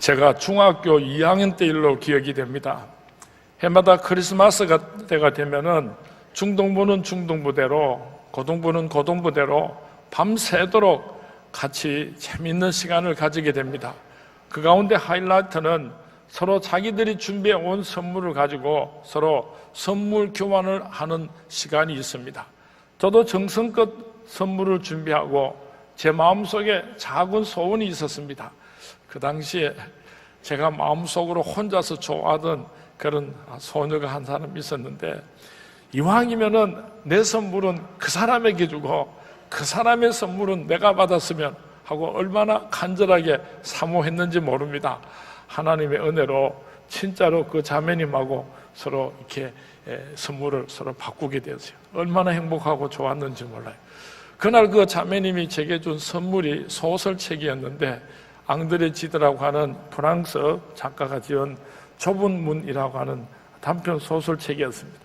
제가 중학교 2학년 때 일로 기억이 됩니다. 해마다 크리스마스 때가 되면은 중동부는 중동부대로 고동부는 고동부대로 밤새도록 같이 재밌는 시간을 가지게 됩니다. 그 가운데 하이라이트는 서로 자기들이 준비해 온 선물을 가지고 서로 선물 교환을 하는 시간이 있습니다. 저도 정성껏 선물을 준비하고 제 마음속에 작은 소원이 있었습니다. 그 당시에 제가 마음속으로 혼자서 좋아하던 그런 소녀가 한 사람 있었는데 이왕이면은 내 선물은 그 사람에게 주고 그 사람의 선물은 내가 받았으면 하고 얼마나 간절하게 사모했는지 모릅니다. 하나님의 은혜로 진짜로 그 자매님하고 서로 이렇게 선물을 서로 바꾸게 되었어요. 얼마나 행복하고 좋았는지 몰라요. 그날 그 자매님이 제게 준 선물이 소설책이었는데 앙드레 지드라고 하는 프랑스 작가가 지은 좁은 문이라고 하는 단편 소설책이었습니다.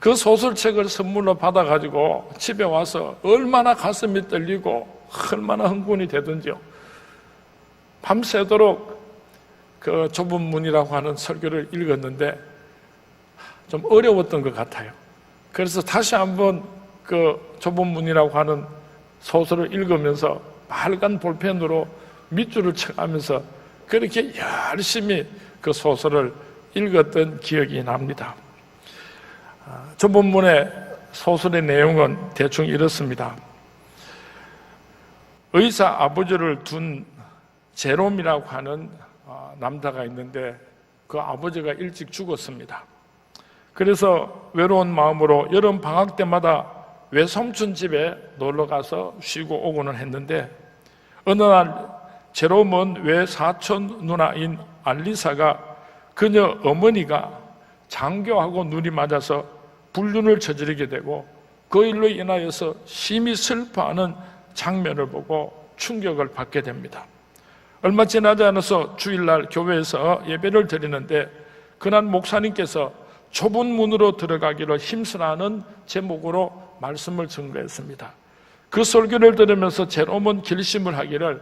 그 소설책을 선물로 받아가지고 집에 와서 얼마나 가슴이 떨리고 얼마나 흥분이 되든지요. 밤새도록 그 좁은 문이라고 하는 설교를 읽었는데 좀 어려웠던 것 같아요. 그래서 다시 한번 그 좁은 문이라고 하는 소설을 읽으면서 빨간 볼펜으로 밑줄을 쳐가면서 그렇게 열심히 그 소설을 읽었던 기억이 납니다. 좁은 문의 소설의 내용은 대충 이렇습니다. 의사 아버지를 둔 제롬이라고 하는 어, 남자가 있는데 그 아버지가 일찍 죽었습니다. 그래서 외로운 마음으로 여름 방학 때마다 외삼촌 집에 놀러 가서 쉬고 오고는 했는데 어느 날 제롬은 외사촌 누나인 알리사가 그녀 어머니가 장교하고 눈이 맞아서 불륜을 저지르게 되고 그 일로 인하여서 심히 슬퍼하는 장면을 보고 충격을 받게 됩니다. 얼마 지나지 않아서 주일날 교회에서 예배를 드리는데 그날 목사님께서 좁은 문으로 들어가기를 힘쓰라는 제목으로 말씀을 증거했습니다. 그 설교를 들으면서 제롬은 결심을 하기를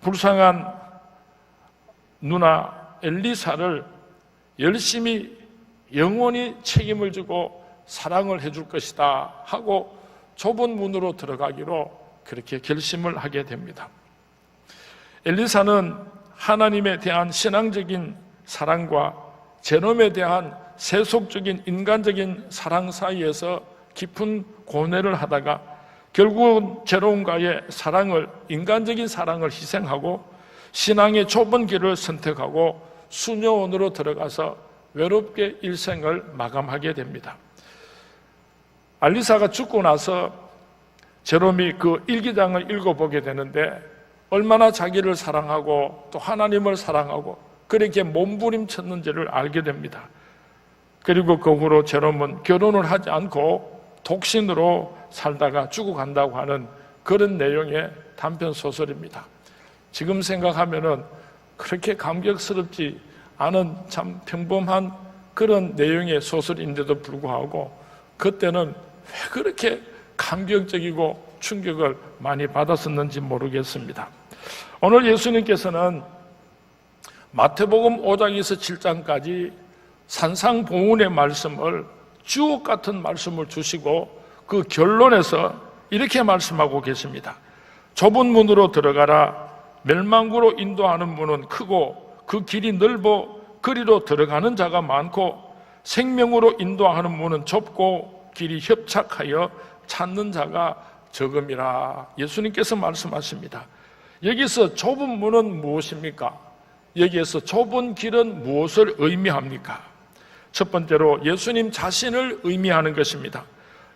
불쌍한 누나 엘리사를 열심히 영원히 책임을 지고 사랑을 해줄 것이다 하고 좁은 문으로 들어가기로 그렇게 결심을 하게 됩니다. 엘리사는 하나님에 대한 신앙적인 사랑과 제놈에 대한 세속적인 인간적인 사랑 사이에서 깊은 고뇌를 하다가 결국은 제롬과의 사랑을 인간적인 사랑을 희생하고 신앙의 좁은 길을 선택하고 수녀원으로 들어가서 외롭게 일생을 마감하게 됩니다. 알리사가 죽고 나서 제롬이 그 일기장을 읽어보게 되는데 얼마나 자기를 사랑하고 또 하나님을 사랑하고 그렇게 몸부림쳤는지를 알게 됩니다. 그리고 그 후로 제롬은 결혼을 하지 않고 독신으로 살다가 죽어간다고 하는 그런 내용의 단편 소설입니다. 지금 생각하면은 그렇게 감격스럽지 않은 참 평범한 그런 내용의 소설인데도 불구하고 그때는 왜 그렇게 감격적이고 충격을 많이 받았었는지 모르겠습니다. 오늘 예수님께서는 마태복음 5장에서 7장까지 산상봉훈의 말씀을 주옥 같은 말씀을 주시고 그 결론에서 이렇게 말씀하고 계십니다. 좁은 문으로 들어가라. 멸망구로 인도하는 문은 크고 그 길이 넓어 그리로 들어가는 자가 많고 생명으로 인도하는 문은 좁고 길이 협착하여 찾는 자가 적음이라 예수님께서 말씀하십니다. 여기서 좁은 문은 무엇입니까? 여기에서 좁은 길은 무엇을 의미합니까? 첫 번째로 예수님 자신을 의미하는 것입니다.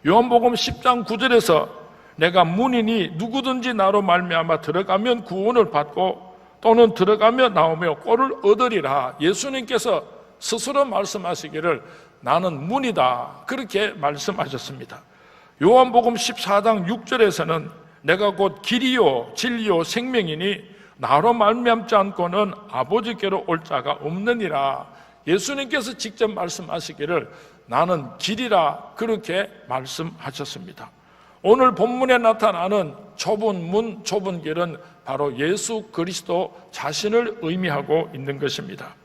요한복음 10장 9절에서 내가 문이니 누구든지 나로 말미암아 들어가면 구원을 받고 또는 들어가며 나오며 꼴을 얻으리라. 예수님께서 스스로 말씀하시기를 나는 문이다. 그렇게 말씀하셨습니다. 요한복음 14장 6절에서는 내가 곧 길이요 진리요 생명이니 나로 말미암지 않고는 아버지께로 올 자가 없느니라. 예수님께서 직접 말씀하시기를 나는 길이라 그렇게 말씀하셨습니다. 오늘 본문에 나타나는 좁은 문, 좁은 길은 바로 예수 그리스도 자신을 의미하고 있는 것입니다.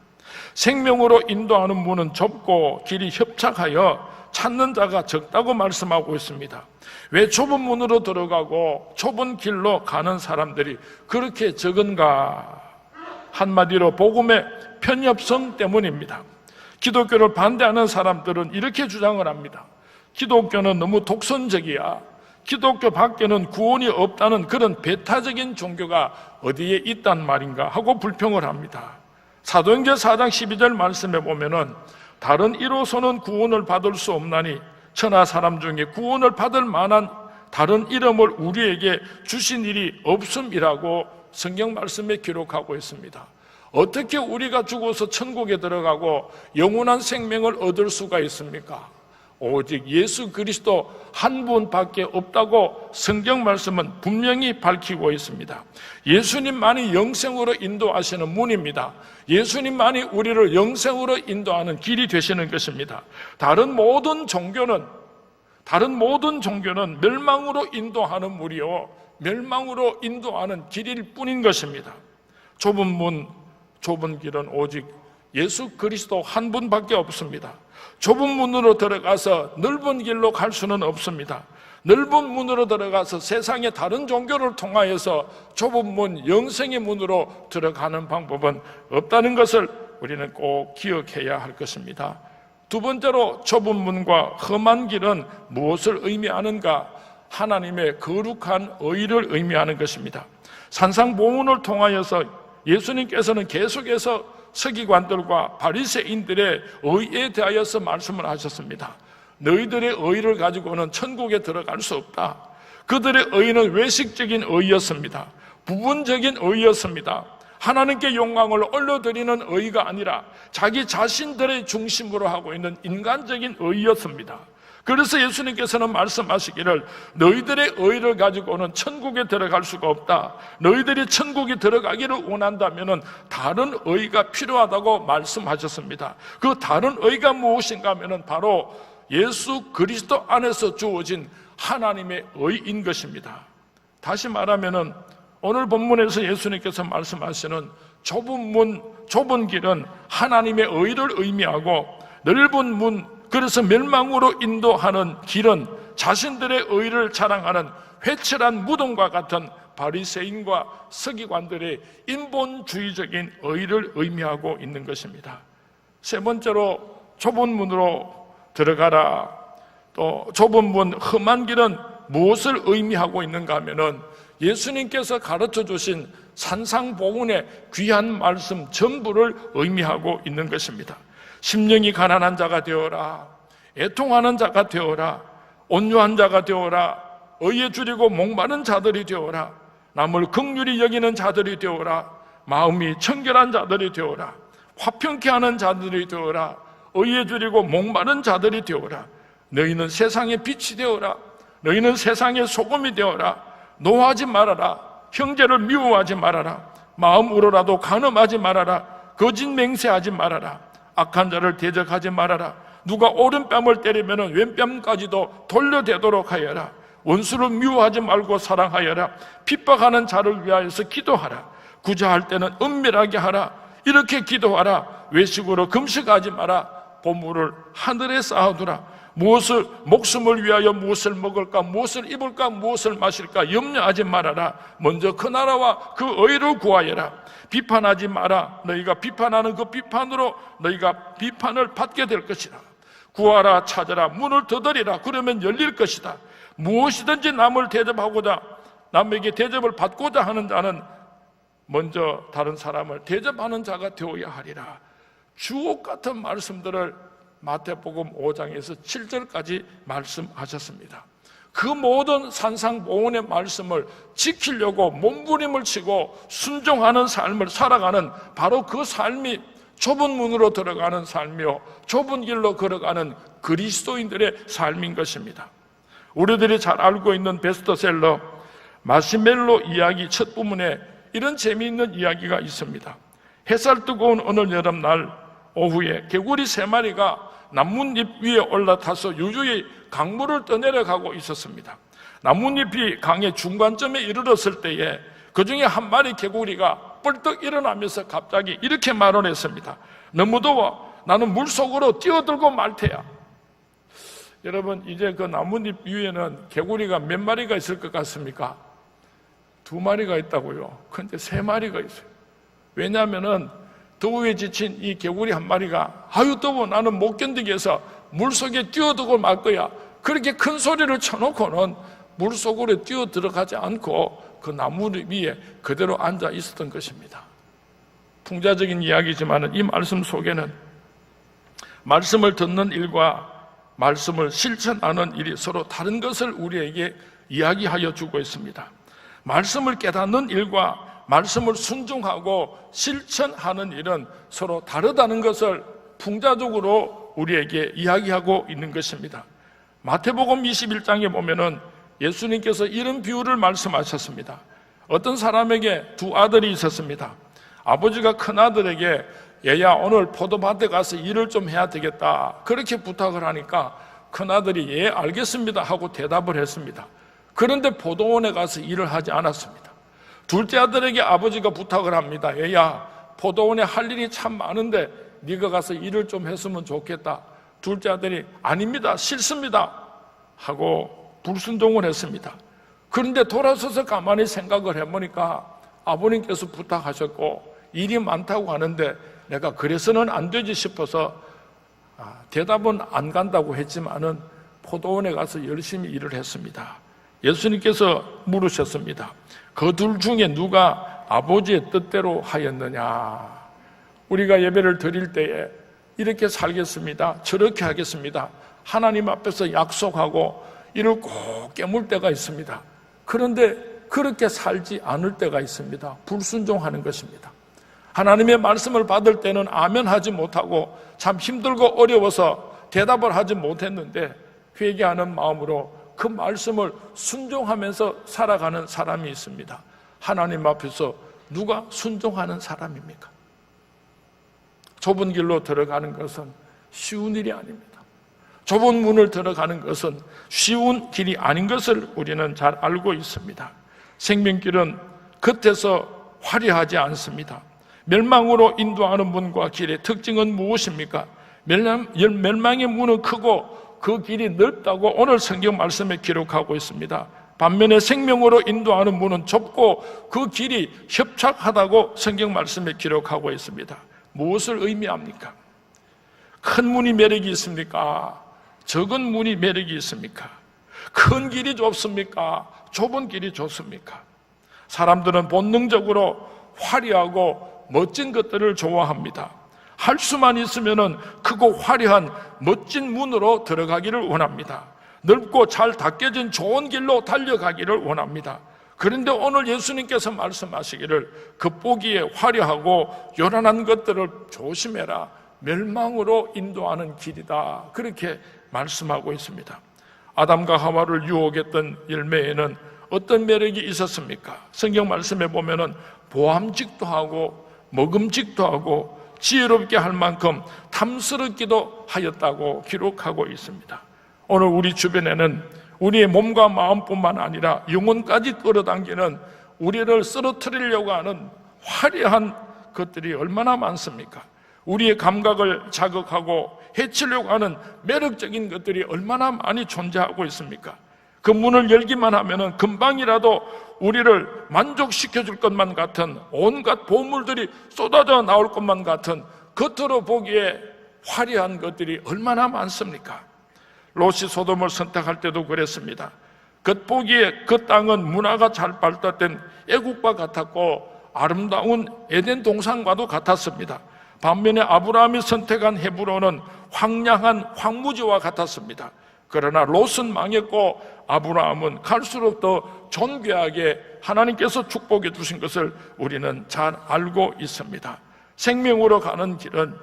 생명으로 인도하는 문은 좁고 길이 협착하여 찾는 자가 적다고 말씀하고 있습니다. 왜 좁은 문으로 들어가고 좁은 길로 가는 사람들이 그렇게 적은가? 한마디로 복음의 편협성 때문입니다. 기독교를 반대하는 사람들은 이렇게 주장을 합니다. 기독교는 너무 독선적이야. 기독교 밖에는 구원이 없다는 그런 배타적인 종교가 어디에 있단 말인가 하고 불평을 합니다. 사도행전 4장 12절 말씀에 보면은 다른 이로서는 구원을 받을 수 없나니 천하 사람 중에 구원을 받을 만한 다른 이름을 우리에게 주신 일이 없음이라고 성경 말씀에 기록하고 있습니다. 어떻게 우리가 죽어서 천국에 들어가고 영원한 생명을 얻을 수가 있습니까? 오직 예수 그리스도 한 분밖에 없다고 성경 말씀은 분명히 밝히고 있습니다. 예수님만이 영생으로 인도하시는 문입니다. 예수님만이 우리를 영생으로 인도하는 길이 되시는 것입니다. 다른 모든 종교는 다른 모든 종교는 멸망으로 인도하는 문이요 멸망으로 인도하는 길일 뿐인 것입니다. 좁은 문, 좁은 길은 오직 예수 그리스도 한 분밖에 없습니다. 좁은 문으로 들어가서 넓은 길로 갈 수는 없습니다. 넓은 문으로 들어가서 세상의 다른 종교를 통하여서 좁은 문, 영생의 문으로 들어가는 방법은 없다는 것을 우리는 꼭 기억해야 할 것입니다. 두 번째로 좁은 문과 험한 길은 무엇을 의미하는가? 하나님의 거룩한 의를 의미하는 것입니다. 산상보문을 통하여서 예수님께서는 계속해서 서기관들과 바리새인들의 의에 대하여서 말씀을 하셨습니다. 너희들의 의를 가지고는 천국에 들어갈 수 없다. 그들의 의는 외식적인 의였습니다. 부분적인 의였습니다. 하나님께 영광을 올려드리는 의가 아니라 자기 자신들의 중심으로 하고 있는 인간적인 의였습니다. 그래서 예수님께서는 말씀하시기를 너희들의 의를 가지고는 천국에 들어갈 수가 없다. 너희들이 천국에 들어가기를 원한다면 다른 의가 필요하다고 말씀하셨습니다. 그 다른 의가 무엇인가 하면 바로 예수 그리스도 안에서 주어진 하나님의 의인 것입니다. 다시 말하면 오늘 본문에서 예수님께서 말씀하시는 좁은 문, 좁은 길은 하나님의 의를 의미하고 넓은 문, 그래서 멸망으로 인도하는 길은 자신들의 의를 자랑하는 회칠한 무덤과 같은 바리새인과 서기관들의 인본주의적인 의를 의미하고 있는 것입니다. 세 번째로 좁은 문으로 들어가라. 또 좁은 문 험한 길은 무엇을 의미하고 있는가 하면은 예수님께서 가르쳐 주신 산상보훈의 귀한 말씀 전부를 의미하고 있는 것입니다. 심령이 가난한 자가 되어라. 애통하는 자가 되어라. 온유한 자가 되어라. 의에 줄이고 목마른 자들이 되어라. 남을 극률이 여기는 자들이 되어라. 마음이 청결한 자들이 되어라. 화평케 하는 자들이 되어라. 의에 줄이고 목마른 자들이 되어라. 너희는 세상의 빛이 되어라. 너희는 세상의 소금이 되어라. 노하지 말아라. 형제를 미워하지 말아라. 마음으로라도 간음하지 말아라. 거짓 맹세하지 말아라. 악한 자를 대적하지 말아라. 누가 오른뺨을 때리면 왼뺨까지도 돌려대도록 하여라. 원수를 미워하지 말고 사랑하여라. 핍박하는 자를 위하여서 기도하라. 구제할 때는 은밀하게 하라. 이렇게 기도하라. 외식으로 금식하지 마라. 보물을 하늘에 쌓아두라. 무엇을 목숨을 위하여 무엇을 먹을까 무엇을 입을까 무엇을 마실까 염려하지 말아라. 먼저 그 나라와 그 의를 구하여라. 비판하지 마라. 너희가 비판하는 그 비판으로 너희가 비판을 받게 될 것이라. 구하라 찾아라 문을 두드리라. 그러면 열릴 것이다. 무엇이든지 남을 대접하고자 남에게 대접을 받고자 하는 자는 먼저 다른 사람을 대접하는 자가 되어야 하리라. 주옥 같은 말씀들을 마태복음 5장에서 7절까지 말씀하셨습니다. 그 모든 산상보훈의 말씀을 지키려고 몸부림을 치고 순종하는 삶을 살아가는 바로 그 삶이 좁은 문으로 들어가는 삶이요 좁은 길로 걸어가는 그리스도인들의 삶인 것입니다. 우리들이 잘 알고 있는 베스트셀러 마시멜로 이야기 첫 부분에 이런 재미있는 이야기가 있습니다. 햇살 뜨거운 어느 여름날 오후에 개구리 세 마리가 나뭇잎 위에 올라타서 유유히 강물을 떠내려가고 있었습니다. 나뭇잎이 강의 중간점에 이르렀을 때에 그 중에 한 마리 개구리가 뻘떡 일어나면서 갑자기 이렇게 말을 했습니다. 너무 더워. 나는 물 속으로 뛰어들고 말 테야. 여러분, 이제 그 나뭇잎 위에는 개구리가 몇 마리가 있을 것 같습니까? 두 마리가 있다고요. 근데 세 마리가 있어요. 왜냐하면은 더위에 지친 이 개구리 한 마리가 아유 더워 나는 못 견디겠어 물 속에 뛰어들고 말 거야. 그렇게 큰 소리를 쳐놓고는 물 속으로 뛰어 들어가지 않고 그 나무 위에 그대로 앉아 있었던 것입니다. 풍자적인 이야기지만 이 말씀 속에는 말씀을 듣는 일과 말씀을 실천하는 일이 서로 다른 것을 우리에게 이야기하여 주고 있습니다. 말씀을 깨닫는 일과 말씀을 순종하고 실천하는 일은 서로 다르다는 것을 풍자적으로 우리에게 이야기하고 있는 것입니다. 마태복음 21장에 보면은 예수님께서 이런 비유를 말씀하셨습니다. 어떤 사람에게 두 아들이 있었습니다. 아버지가 큰 아들에게 얘야 오늘 포도밭에 가서 일을 좀 해야 되겠다 그렇게 부탁을 하니까 큰 아들이 예 알겠습니다 하고 대답을 했습니다. 그런데 포도원에 가서 일을 하지 않았습니다. 둘째 아들에게 아버지가 부탁을 합니다. 얘야 포도원에 할 일이 참 많은데 네가 가서 일을 좀 했으면 좋겠다. 둘째 아들이 아닙니다 싫습니다 하고 불순종을 했습니다. 그런데 돌아서서 가만히 생각을 해보니까 아버님께서 부탁하셨고 일이 많다고 하는데 내가 그래서는 안 되지 싶어서 아, 대답은 안 간다고 했지만은 포도원에 가서 열심히 일을 했습니다. 예수님께서 물으셨습니다. 그 둘 중에 누가 아버지의 뜻대로 하였느냐? 우리가 예배를 드릴 때에 이렇게 살겠습니다. 저렇게 하겠습니다. 하나님 앞에서 약속하고 이를 꼭 깨물 때가 있습니다. 그런데 그렇게 살지 않을 때가 있습니다. 불순종하는 것입니다. 하나님의 말씀을 받을 때는 아멘 하지 못하고 참 힘들고 어려워서 대답을 하지 못했는데 회개하는 마음으로 그 말씀을 순종하면서 살아가는 사람이 있습니다. 하나님 앞에서 누가 순종하는 사람입니까? 좁은 길로 들어가는 것은 쉬운 일이 아닙니다. 좁은 문을 들어가는 것은 쉬운 길이 아닌 것을 우리는 잘 알고 있습니다. 생명길은 겉에서 화려하지 않습니다. 멸망으로 인도하는 문과 길의 특징은 무엇입니까? 멸망의 문은 크고 그 길이 넓다고 오늘 성경 말씀에 기록하고 있습니다. 반면에 생명으로 인도하는 문은 좁고 그 길이 협착하다고 성경 말씀에 기록하고 있습니다. 무엇을 의미합니까? 큰 문이 매력이 있습니까? 적은 문이 매력이 있습니까? 큰 길이 좁습니까? 좁은 길이 좋습니까? 사람들은 본능적으로 화려하고 멋진 것들을 좋아합니다. 할 수만 있으면 크고 화려한 멋진 문으로 들어가기를 원합니다. 넓고 잘 닦여진 좋은 길로 달려가기를 원합니다. 그런데 오늘 예수님께서 말씀하시기를 겉보기에 화려하고 요란한 것들을 조심해라. 멸망으로 인도하는 길이다. 그렇게 말씀하고 있습니다. 아담과 하와를 유혹했던 열매에는 어떤 매력이 있었습니까? 성경 말씀에 보면은 보암직도 하고 먹음직도 하고 지혜롭게 할 만큼 탐스럽기도 하였다고 기록하고 있습니다. 오늘 우리 주변에는 우리의 몸과 마음뿐만 아니라 영혼까지 끌어당기는 우리를 쓰러뜨리려고 하는 화려한 것들이 얼마나 많습니까? 우리의 감각을 자극하고 해치려고 하는 매력적인 것들이 얼마나 많이 존재하고 있습니까? 그 문을 열기만 하면은 금방이라도 우리를 만족시켜 줄 것만 같은 온갖 보물들이 쏟아져 나올 것만 같은 겉으로 보기에 화려한 것들이 얼마나 많습니까? 롯이 소돔을 선택할 때도 그랬습니다. 겉보기에 그 땅은 문화가 잘 발달된 애국과 같았고 아름다운 에덴 동산과도 같았습니다. 반면에 아브라함이 선택한 헤브론은 황량한 황무지와 같았습니다. 그러나 롯은 망했고 아브라함은 갈수록 더 존귀하게 하나님께서 축복해 주신 것을 우리는 잘 알고 있습니다. 생명으로 가는 길은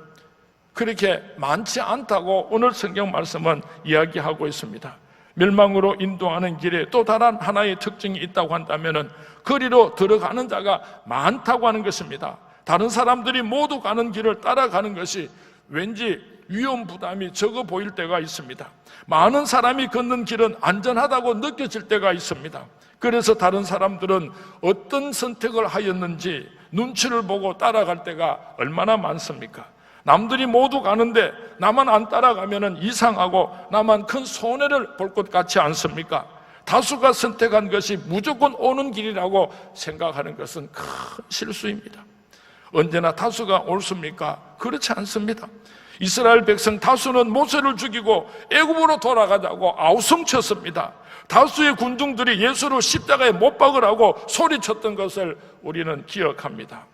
그렇게 많지 않다고 오늘 성경 말씀은 이야기하고 있습니다. 멸망으로 인도하는 길에 또 다른 하나의 특징이 있다고 한다면 거리로 들어가는 자가 많다고 하는 것입니다. 다른 사람들이 모두 가는 길을 따라가는 것이 왠지 위험 부담이 적어 보일 때가 있습니다. 많은 사람이 걷는 길은 안전하다고 느껴질 때가 있습니다. 그래서 다른 사람들은 어떤 선택을 하였는지 눈치를 보고 따라갈 때가 얼마나 많습니까? 남들이 모두 가는데 나만 안 따라가면 이상하고 나만 큰 손해를 볼 것 같지 않습니까? 다수가 선택한 것이 무조건 오는 길이라고 생각하는 것은 큰 실수입니다. 언제나 다수가 옳습니까? 그렇지 않습니다. 이스라엘 백성 다수는 모세를 죽이고 애굽으로 돌아가자고 아우성쳤습니다. 다수의 군중들이 예수를 십자가에 못 박으라고 소리쳤던 것을 우리는 기억합니다.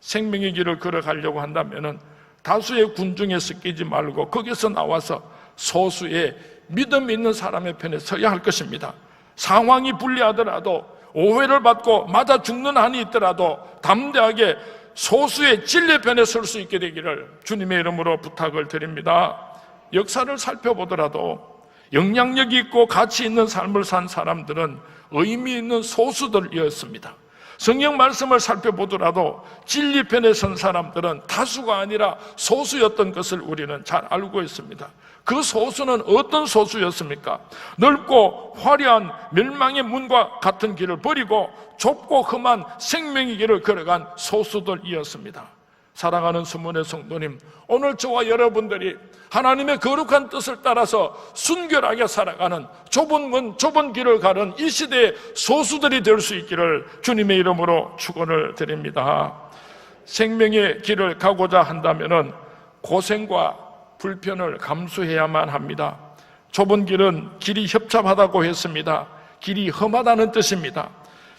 생명의 길을 걸어가려고 한다면은 다수의 군중에 섞이지 말고 거기서 나와서 소수의 믿음 있는 사람의 편에 서야 할 것입니다. 상황이 불리하더라도 오해를 받고 맞아 죽는 한이 있더라도 담대하게 소수의 진리 편에 설 수 있게 되기를 주님의 이름으로 부탁을 드립니다. 역사를 살펴보더라도 영향력이 있고 가치 있는 삶을 산 사람들은 의미 있는 소수들이었습니다. 성경 말씀을 살펴보더라도 진리 편에 선 사람들은 다수가 아니라 소수였던 것을 우리는 잘 알고 있습니다. 그 소수는 어떤 소수였습니까? 넓고 화려한 멸망의 문과 같은 길을 버리고 좁고 험한 생명의 길을 걸어간 소수들이었습니다. 사랑하는 수문의 성도님, 오늘 저와 여러분들이 하나님의 거룩한 뜻을 따라서 순결하게 살아가는 좁은 문, 좁은 길을 가는 이 시대의 소수들이 될 수 있기를 주님의 이름으로 축원을 드립니다. 생명의 길을 가고자 한다면은 고생과 불편을 감수해야만 합니다. 좁은 길은 길이 협잡하다고 했습니다. 길이 험하다는 뜻입니다.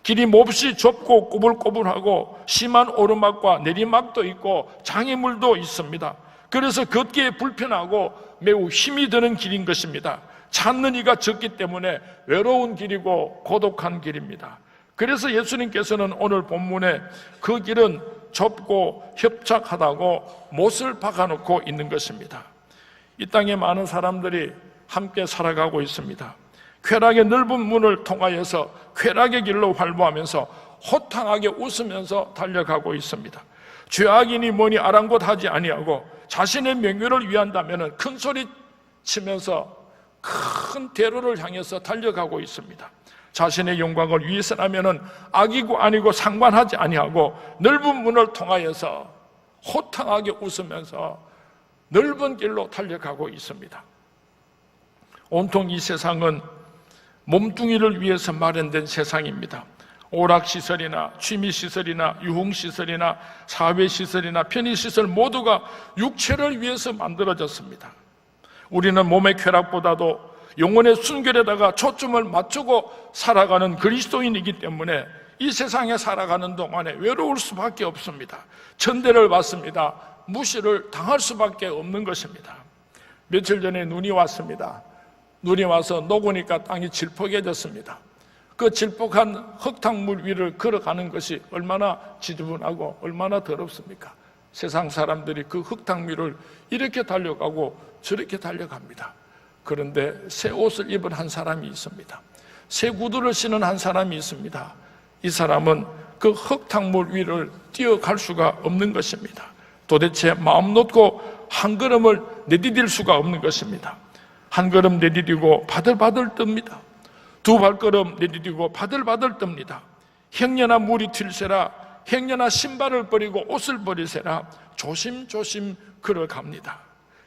길이 몹시 좁고 꼬불꼬불하고 심한 오르막과 내리막도 있고 장애물도 있습니다. 그래서 걷기에 불편하고 매우 힘이 드는 길인 것입니다. 찾는 이가 적기 때문에 외로운 길이고 고독한 길입니다. 그래서 예수님께서는 오늘 본문에 그 길은 좁고 협착하다고 못을 박아놓고 있는 것입니다. 이 땅에 많은 사람들이 함께 살아가고 있습니다. 쾌락의 넓은 문을 통하여서 쾌락의 길로 활보하면서 호탕하게 웃으면서 달려가고 있습니다. 죄악이니 뭐니 아랑곳하지 아니하고 자신의 명예를 위한다면 큰 소리 치면서 큰 대로를 향해서 달려가고 있습니다. 자신의 영광을 위해서라면 악이고 아니고 상관하지 아니하고 넓은 문을 통하여서 호탕하게 웃으면서 넓은 길로 달려가고 있습니다. 온통 이 세상은 몸뚱이를 위해서 마련된 세상입니다. 오락시설이나 취미시설이나 유흥시설이나 사회시설이나 편의시설 모두가 육체를 위해서 만들어졌습니다. 우리는 몸의 쾌락보다도 영혼의 순결에다가 초점을 맞추고 살아가는 그리스도인이기 때문에 이 세상에 살아가는 동안에 외로울 수밖에 없습니다. 천대를 받습니다. 무시를 당할 수밖에 없는 것입니다. 며칠 전에 눈이 왔습니다. 눈이 와서 녹으니까 땅이 질퍽해졌습니다. 그 질퍽한 흙탕물 위를 걸어가는 것이 얼마나 지저분하고 얼마나 더럽습니까? 세상 사람들이 그 흙탕 위를 이렇게 달려가고 저렇게 달려갑니다. 그런데 새 옷을 입은 한 사람이 있습니다. 새 구두를 신은 한 사람이 있습니다. 이 사람은 그 흙탕물 위를 뛰어갈 수가 없는 것입니다. 도대체 마음 놓고 한 걸음을 내디딜 수가 없는 것입니다. 한 걸음 내디디고 바들바들 뜹니다. 두 발걸음 내디디고 바들바들 뜹니다. 행여나 물이 튈세라 행여나 신발을 버리고 옷을 버리세라 조심조심 걸어갑니다.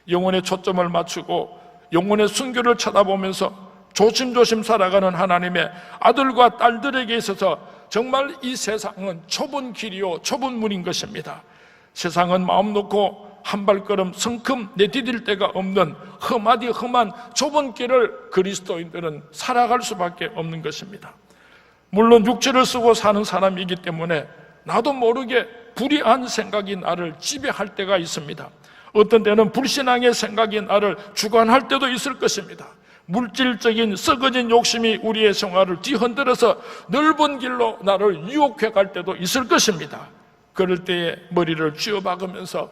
영혼의 초점을 맞추고 영혼의 순교를 쳐다보면서 조심조심 살아가는 하나님의 아들과 딸들에게 있어서 정말 이 세상은 좁은 길이요 좁은 문인 것입니다. 세상은 마음 놓고 한 발걸음 성큼 내디딜 데가 없는 험하디 험한 좁은 길을 그리스도인들은 살아갈 수밖에 없는 것입니다. 물론 육체를 쓰고 사는 사람이기 때문에 나도 모르게 불의한 생각이 나를 지배할 때가 있습니다. 어떤 때는 불신앙의 생각이 나를 주관할 때도 있을 것입니다. 물질적인 썩어진 욕심이 우리의 생활을 뒤흔들어서 넓은 길로 나를 유혹해 갈 때도 있을 것입니다. 그럴 때에 머리를 쥐어박으면서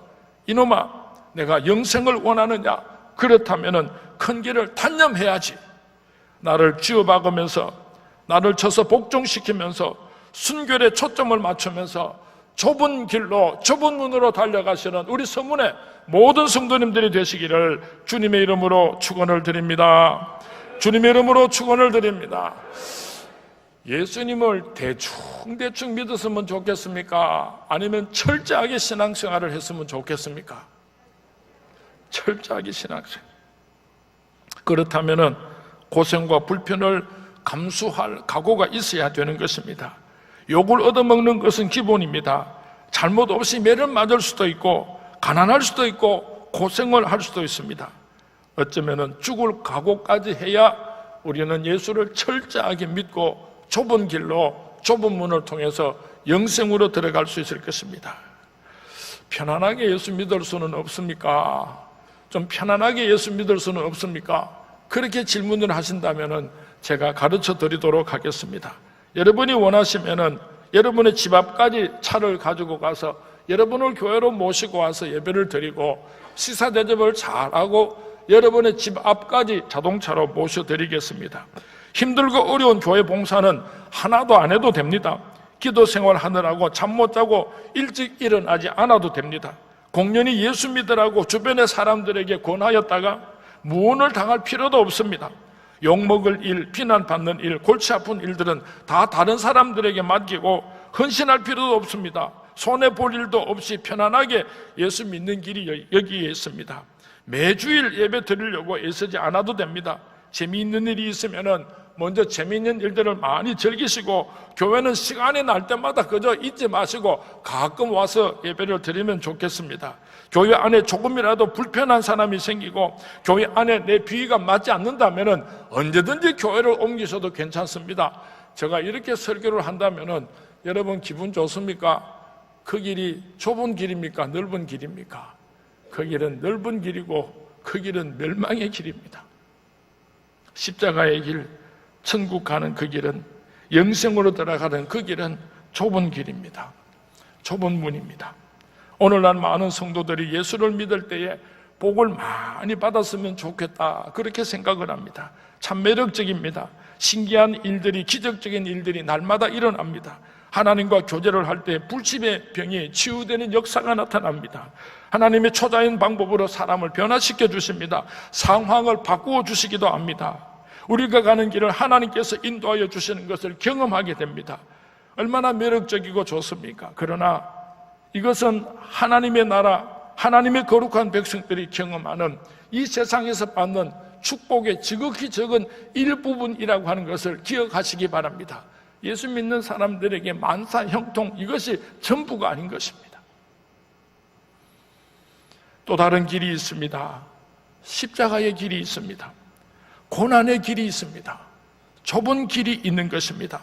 이놈아, 내가 영생을 원하느냐? 그렇다면 큰 길을 단념해야지. 나를 쥐어박으면서, 나를 쳐서 복종시키면서, 순결에 초점을 맞추면서 좁은 길로 좁은 문으로 달려가시는 우리 서문의 모든 성도님들이 되시기를 주님의 이름으로 축원을 드립니다. 주님의 이름으로 축원을 드립니다. 예수님을 대충 대충 믿었으면 좋겠습니까? 아니면 철저하게 신앙생활을 했으면 좋겠습니까? 철저하게 신앙생활. 그렇다면은 고생과 불편을 감수할 각오가 있어야 되는 것입니다. 욕을 얻어먹는 것은 기본입니다. 잘못 없이 매를 맞을 수도 있고, 가난할 수도 있고, 고생을 할 수도 있습니다. 어쩌면은 죽을 각오까지 해야 우리는 예수를 철저하게 믿고 좁은 길로 좁은 문을 통해서 영생으로 들어갈 수 있을 것입니다. 편안하게 예수 믿을 수는 없습니까? 좀 편안하게 예수 믿을 수는 없습니까? 그렇게 질문을 하신다면은 제가 가르쳐 드리도록 하겠습니다. 여러분이 원하시면은 여러분의 집 앞까지 차를 가지고 가서 여러분을 교회로 모시고 와서 예배를 드리고 시사 대접을 잘하고 여러분의 집 앞까지 자동차로 모셔드리겠습니다. 힘들고 어려운 교회 봉사는 하나도 안 해도 됩니다. 기도 생활 하느라고 잠 못 자고 일찍 일어나지 않아도 됩니다. 공연히 예수 믿으라고 주변의 사람들에게 권하였다가 무언을 당할 필요도 없습니다. 욕먹을 일, 비난받는 일, 골치 아픈 일들은 다 다른 사람들에게 맡기고 헌신할 필요도 없습니다. 손해 볼 일도 없이 편안하게 예수 믿는 길이 여기에 있습니다. 매주일 예배 드리려고 애쓰지 않아도 됩니다. 재미있는 일이 있으면은 먼저 재미있는 일들을 많이 즐기시고 교회는 시간이 날 때마다 그저 잊지 마시고 가끔 와서 예배를 드리면 좋겠습니다. 교회 안에 조금이라도 불편한 사람이 생기고 교회 안에 내 비위가 맞지 않는다면은 언제든지 교회를 옮기셔도 괜찮습니다. 제가 이렇게 설교를 한다면은 여러분 기분 좋습니까? 그 길이 좁은 길입니까? 넓은 길입니까? 그 길은 넓은 길이고 그 길은 멸망의 길입니다. 십자가의 길, 천국 가는 그 길은 영생으로 들어가는 그 길은 좁은 길입니다. 좁은 문입니다. 오늘날 많은 성도들이 예수를 믿을 때에 복을 많이 받았으면 좋겠다. 그렇게 생각을 합니다. 참 매력적입니다. 신기한 일들이, 기적적인 일들이 날마다 일어납니다. 하나님과 교제를 할 때 불침의 병이 치유되는 역사가 나타납니다. 하나님의 초자연 방법으로 사람을 변화시켜 주십니다. 상황을 바꾸어 주시기도 합니다. 우리가 가는 길을 하나님께서 인도하여 주시는 것을 경험하게 됩니다. 얼마나 매력적이고 좋습니까? 그러나 이것은 하나님의 나라, 하나님의 거룩한 백성들이 경험하는 이 세상에서 받는 축복의 지극히 적은 일부분이라고 하는 것을 기억하시기 바랍니다. 예수 믿는 사람들에게 만사 형통 이것이 전부가 아닌 것입니다. 또 다른 길이 있습니다. 십자가의 길이 있습니다. 고난의 길이 있습니다. 좁은 길이 있는 것입니다.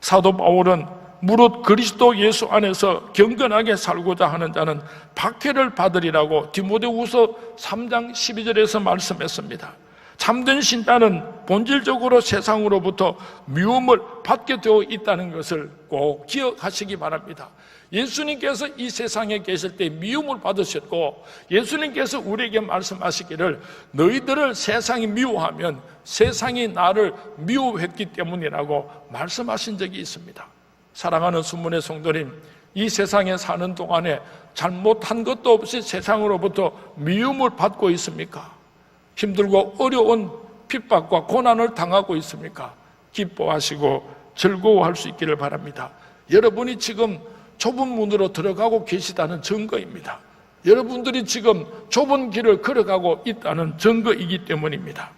사도 바울은 무릇 그리스도 예수 안에서 경건하게 살고자 하는 자는 박해를 받으리라고 디모데후서 3장 12절에서 말씀했습니다. 참된 신자는 본질적으로 세상으로부터 미움을 받게 되어 있다는 것을 꼭 기억하시기 바랍니다. 예수님께서 이 세상에 계실 때 미움을 받으셨고 예수님께서 우리에게 말씀하시기를 너희들을 세상이 미워하면 세상이 나를 미워했기 때문이라고 말씀하신 적이 있습니다. 사랑하는 순문의 성도님, 이 세상에 사는 동안에 잘못한 것도 없이 세상으로부터 미움을 받고 있습니까? 힘들고 어려운 핍박과 고난을 당하고 있습니까? 기뻐하시고 즐거워할 수 있기를 바랍니다. 여러분이 지금 좁은 문으로 들어가고 계시다는 증거입니다. 여러분들이 지금 좁은 길을 걸어가고 있다는 증거이기 때문입니다.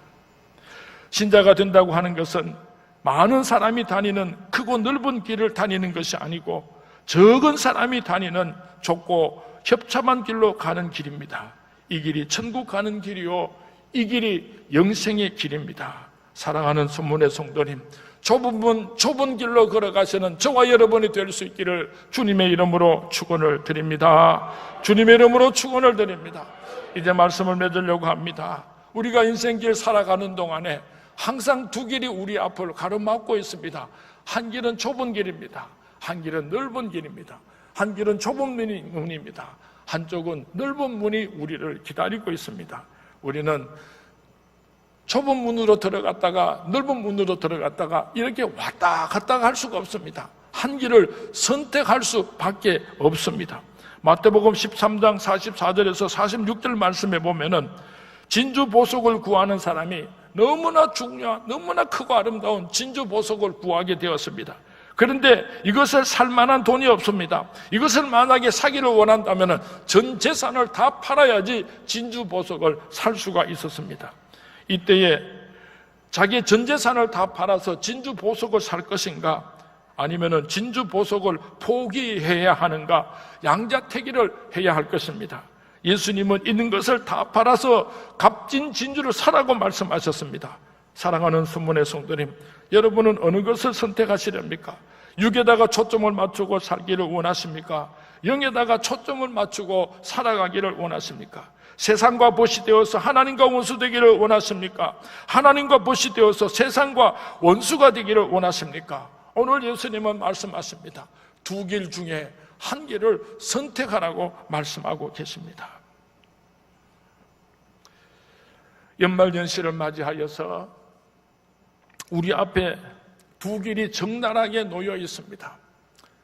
신자가 된다고 하는 것은 많은 사람이 다니는 크고 넓은 길을 다니는 것이 아니고 적은 사람이 다니는 좁고 협참한 길로 가는 길입니다. 이 길이 천국 가는 길이요. 이 길이 영생의 길입니다. 사랑하는 선문의 성도님, 좁은 문, 좁은 길로 걸어가시는 저와 여러분이 될 수 있기를 주님의 이름으로 축원을 드립니다. 주님의 이름으로 축원을 드립니다. 이제 말씀을 맺으려고 합니다. 우리가 인생길 살아가는 동안에 항상 두 길이 우리 앞을 가로막고 있습니다. 한 길은 좁은 길입니다. 한 길은 넓은 길입니다. 한 길은 좁은 문입니다. 한쪽은 넓은 문이 우리를 기다리고 있습니다. 우리는 좁은 문으로 들어갔다가 넓은 문으로 들어갔다가 이렇게 왔다 갔다 할 수가 없습니다. 한 길을 선택할 수밖에 없습니다. 마태복음 13장 44절에서 46절 말씀에 보면은 진주 보석을 구하는 사람이 너무나 중요한, 너무나 크고 아름다운 진주 보석을 구하게 되었습니다. 그런데 이것을 살 만한 돈이 없습니다. 이것을 만약에 사기를 원한다면 전 재산을 다 팔아야지 진주 보석을 살 수가 있었습니다. 이때에 자기 전 재산을 다 팔아서 진주 보석을 살 것인가? 아니면은 진주 보석을 포기해야 하는가? 양자택일을 해야 할 것입니다. 예수님은 있는 것을 다 팔아서 값진 진주를 사라고 말씀하셨습니다. 사랑하는 순문의 성도님, 여러분은 어느 것을 선택하시렵니까? 육에다가 초점을 맞추고 살기를 원하십니까? 영에다가 초점을 맞추고 살아가기를 원하십니까? 세상과 벗이 되어서 하나님과 원수 되기를 원하십니까? 하나님과 벗이 되어서 세상과 원수가 되기를 원하십니까? 오늘 예수님은 말씀하십니다. 두 길 중에 한 길을 선택하라고 말씀하고 계십니다. 연말연시를 맞이하여서 우리 앞에 두 길이 적나라하게 놓여 있습니다.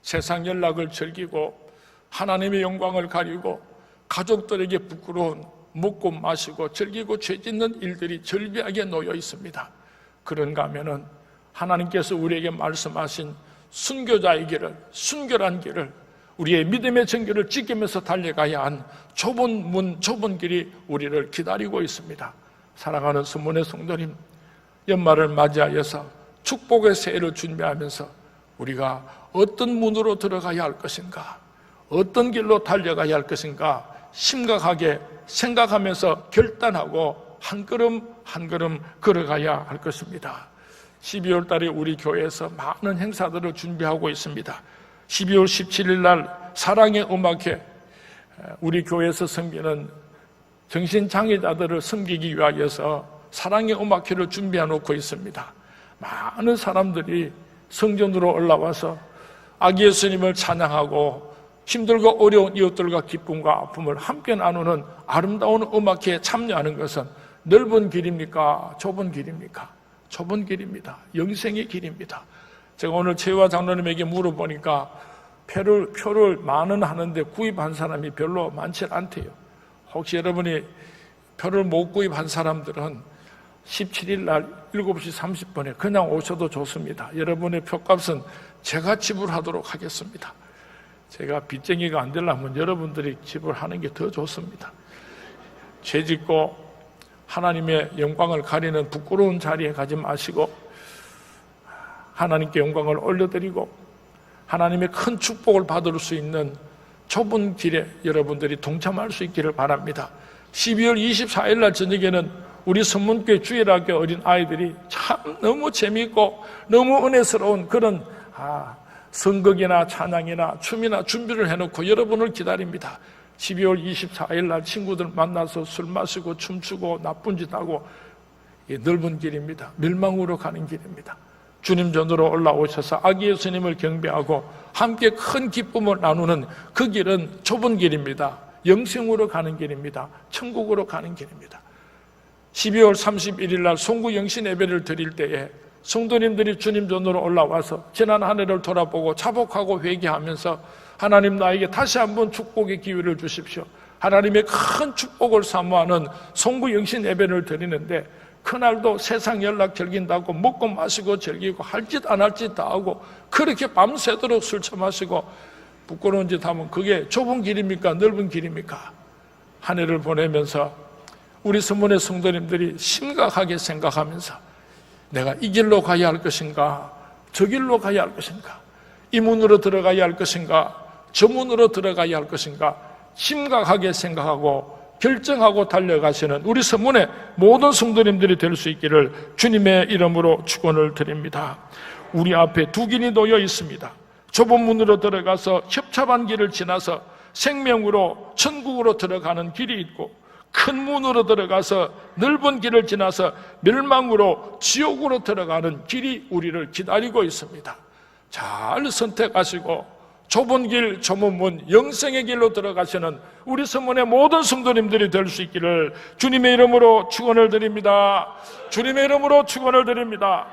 세상 연락을 즐기고 하나님의 영광을 가리고 가족들에게 부끄러운 먹고 마시고 즐기고 죄 짓는 일들이 절비하게 놓여 있습니다. 그런가 하면은 하나님께서 우리에게 말씀하신 순교자의 길을, 순결한 길을, 우리의 믿음의 정결을 지키면서 달려가야 한 좁은 문, 좁은 길이 우리를 기다리고 있습니다. 사랑하는 수문의 성도님, 연말을 맞이하여서 축복의 새해를 준비하면서 우리가 어떤 문으로 들어가야 할 것인가, 어떤 길로 달려가야 할 것인가 심각하게 생각하면서 결단하고 한 걸음 한 걸음 걸어가야 할 것입니다. 12월 달에 우리 교회에서 많은 행사들을 준비하고 있습니다. 12월 17일 날 사랑의 음악회 우리 교회에서 섬기는 정신장애자들을 섬기기 위하여서 사랑의 음악회를 준비해 놓고 있습니다. 많은 사람들이 성전으로 올라와서 아기 예수님을 찬양하고 힘들고 어려운 이웃들과 기쁨과 아픔을 함께 나누는 아름다운 음악회에 참여하는 것은 넓은 길입니까? 좁은 길입니까? 좁은 길입니다. 영생의 길입니다. 제가 오늘 최화 장로님에게 물어보니까 표를, 표를 만원 하는데 구입한 사람이 별로 많지 않대요. 혹시 여러분이 표를 못 구입한 사람들은 17일 날 7시 30분에 그냥 오셔도 좋습니다. 여러분의 표값은 제가 지불하도록 하겠습니다. 제가 빚쟁이가 안 되려면 여러분들이 지불하는 게 더 좋습니다. 죄 짓고 하나님의 영광을 가리는 부끄러운 자리에 가지 마시고 하나님께 영광을 올려드리고 하나님의 큰 축복을 받을 수 있는 좁은 길에 여러분들이 동참할 수 있기를 바랍니다. 12월 24일 날 저녁에는 우리 선문교회 주일학교 어린 아이들이 참 너무 재미있고 너무 은혜스러운 그런 아, 선극이나 찬양이나 춤이나 준비를 해놓고 여러분을 기다립니다. 12월 24일 날 친구들 만나서 술 마시고 춤추고 나쁜 짓 하고 넓은 길입니다. 멸망으로 가는 길입니다. 주님 전으로 올라오셔서 아기 예수님을 경배하고 함께 큰 기쁨을 나누는 그 길은 좁은 길입니다. 영생으로 가는 길입니다. 천국으로 가는 길입니다. 12월 31일 날 송구 영신 예배를 드릴 때에 성도님들이 주님 전으로 올라와서 지난 한 해를 돌아보고 자복하고 회개하면서 하나님 나에게 다시 한번 축복의 기회를 주십시오. 하나님의 큰 축복을 사모하는 송구 영신 예배를 드리는데 그날도 세상 연락 즐긴다고 먹고 마시고 즐기고 할 짓 안 할 짓 다 하고 그렇게 밤새도록 술 처마시고 부끄러운 짓 하면 그게 좁은 길입니까? 넓은 길입니까? 한 해를 보내면서 우리 선문의 성도님들이 심각하게 생각하면서 내가 이 길로 가야 할 것인가? 저 길로 가야 할 것인가? 이 문으로 들어가야 할 것인가? 저 문으로 들어가야 할 것인가? 심각하게 생각하고 결정하고 달려가시는 우리 선문의 모든 성도님들이 될 수 있기를 주님의 이름으로 축원을 드립니다. 우리 앞에 두 길이 놓여 있습니다. 좁은 문으로 들어가서 협잡한 길을 지나서 생명으로 천국으로 들어가는 길이 있고 큰 문으로 들어가서 넓은 길을 지나서 멸망으로 지옥으로 들어가는 길이 우리를 기다리고 있습니다. 잘 선택하시고 좁은 길, 좁은 문, 영생의 길로 들어가시는 우리 성문의 모든 성도님들이 될 수 있기를 주님의 이름으로 축원을 드립니다. 주님의 이름으로 축원을 드립니다.